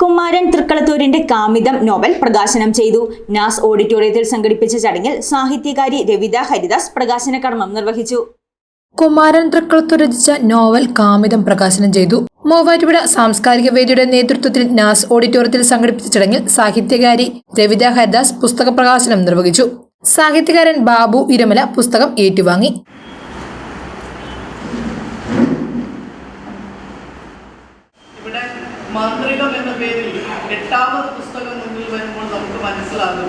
Kumaran തൃക്കളത്തൂരിന്റെ കാമിതം novel പ്രകാശനം ചെയ്തു. നാസ് ഓഡിറ്റോറിയത്തിൽ സംഘടിപ്പിച്ച ചടങ്ങിൽ സാഹിത്യകാരി രവിത ഹരിദാസ് പ്രകാശന കർമ്മം നിർവഹിച്ചു. കുമാരൻ തൃക്കളത്തൂർ രചിച്ച നോവൽ കാമിതം പ്രകാശനം ചെയ്തു. മൂവാറ്റുപുഴ സാംസ്കാരിക വേദിയുടെ നേതൃത്വത്തിൽ നാസ് ഓഡിറ്റോറിയത്തിൽ സംഘടിപ്പിച്ച ചടങ്ങിൽ സാഹിത്യകാരി രവിത ഹരിദാസ് പുസ്തക പ്രകാശനം നിർവഹിച്ചു. സാഹിത്യകാരൻ ബാബു ഇരമല പുസ്തകം ഏറ്റുവാങ്ങി ഇവിടെ മാന്ത്രികം എന്ന പേരിൽ എട്ടാമത് പുസ്തകം മുന്നിൽ വരുമ്പോൾ നമുക്ക് മനസ്സിലാകും.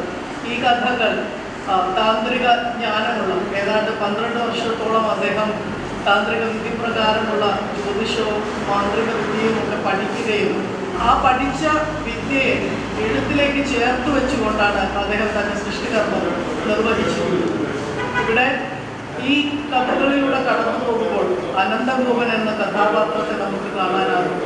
ഈ കഥകൾ താന്ത്രിക ജ്ഞാനമുള്ള ഏതാണ്ട് പന്ത്രണ്ട് വർഷത്തോളം അദ്ദേഹം താന്ത്രിക വിധി പ്രകാരമുള്ള ജ്യോതിഷവും മാന്ത്രിക വിദ്യയും ഒക്കെ പഠിക്കുകയും ആ പഠിച്ച വിദ്യയെ എഴുത്തിലേക്ക് ചേർത്ത് വെച്ചുകൊണ്ടാണ് അദ്ദേഹം തന്റെ സൃഷ്ടികർമ്മം നിർവഹിച്ചത്. ഇവിടെ ഈ കഥകളിലൂടെ കടന്നു പോകുമ്പോൾ അനന്തഭൂവൻ എന്ന കഥാപാത്രത്തെ നമുക്ക് കാണാനാകും.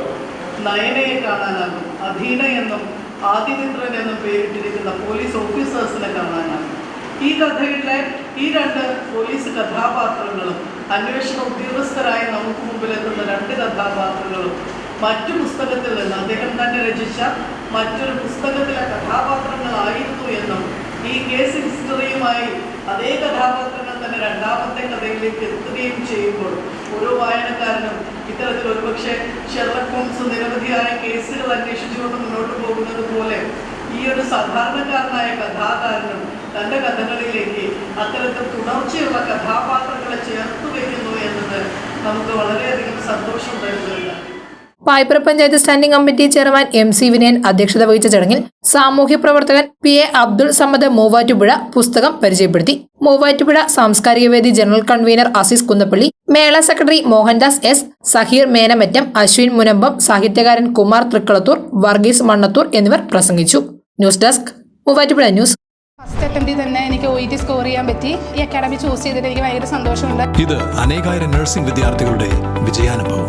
നയനയെ കാണാനാകും അധീന എന്നും ആദിമിത്രൻ എന്നും പേരിട്ടിരിക്കുന്ന പോലീസ് ഓഫീസേഴ്സിനെ കാണാനാകും. ഈ കഥയിലെ ഈ രണ്ട് പോലീസ് കഥാപാത്രങ്ങളും അന്വേഷണ ഉദ്യോഗസ്ഥരായി നമുക്ക് മുമ്പിൽ എത്തുന്ന രണ്ട് കഥാപാത്രങ്ങളും മറ്റു പുസ്തകത്തിൽ നിന്ന് അദ്ദേഹം തന്നെ രചിച്ച മറ്റൊരു പുസ്തകത്തിലെ കഥാപാത്രങ്ങളായിരുന്നു എന്നും ഈ കേസ് ഹിസ്റ്ററിയുമായി അതേ കഥാപാത്രങ്ങൾ തന്നെ രണ്ടാമത്തെ കഥയിലേക്ക് എത്തുകയും ചെയ്യുമ്പോൾ ഓരോ വായനക്കാരനും ഇത്തരത്തിൽ ഒരുപക്ഷെ ഷെർലക് ഹോംസ് നിരവധിയായ കേസുകൾ അന്വേഷിച്ചുകൊണ്ട് മുന്നോട്ട് പോകുന്നത് പോലെ ഈ ഒരു സാധാരണക്കാരനായ കഥാകാരനും തന്റെ കഥകളിലേക്ക് അത്തരത്തിൽ തുടർച്ചയുള്ള കഥാപാത്രങ്ങളെ ചേർത്ത് വയ്ക്കുന്നു എന്നത് നമുക്ക് വളരെയധികം സന്തോഷം തരുന്നതാണ് Payipra panchayat standing committee chairman M C Vinayan അധ്യക്ഷത വഹിച്ച ചടങ്ങിൽ സാമൂഹ്യ പ്രവർത്തകൻ പി എ അബ്ദുൾ സമദ് മൂവാറ്റുപുഴ പുസ്തകം പരിചയപ്പെടുത്തി. മൂവാറ്റുപുഴ സാംസ്കാരിക വേദി general convener Azeez Kunnappally Mela secretary Mohandas S Saheer Menamattam Ashwin Munambam സാഹിത്യകാരൻ കുമാർ തൃക്കളത്തൂർ വർഗീസ് മണ്ണത്തൂർ എന്നിവർ പ്രസംഗിച്ചു. News desk Muvattupuzha news. First അറ്റംപ്റ്റിൽ തന്നെ എനിക്ക് ഒ ടി സ്കോർ ചെയ്യാൻ പറ്റി. ഈ അക്കാഡമി ചൂസ് ചെയ്തിട്ട് എനിക്ക് ഭയങ്കര സന്തോഷമുണ്ട്. ഇത് അനേകായിരം നഴ്സിംഗ് വിദ്യാർത്ഥികളുടെ വിജയാനുഭവം.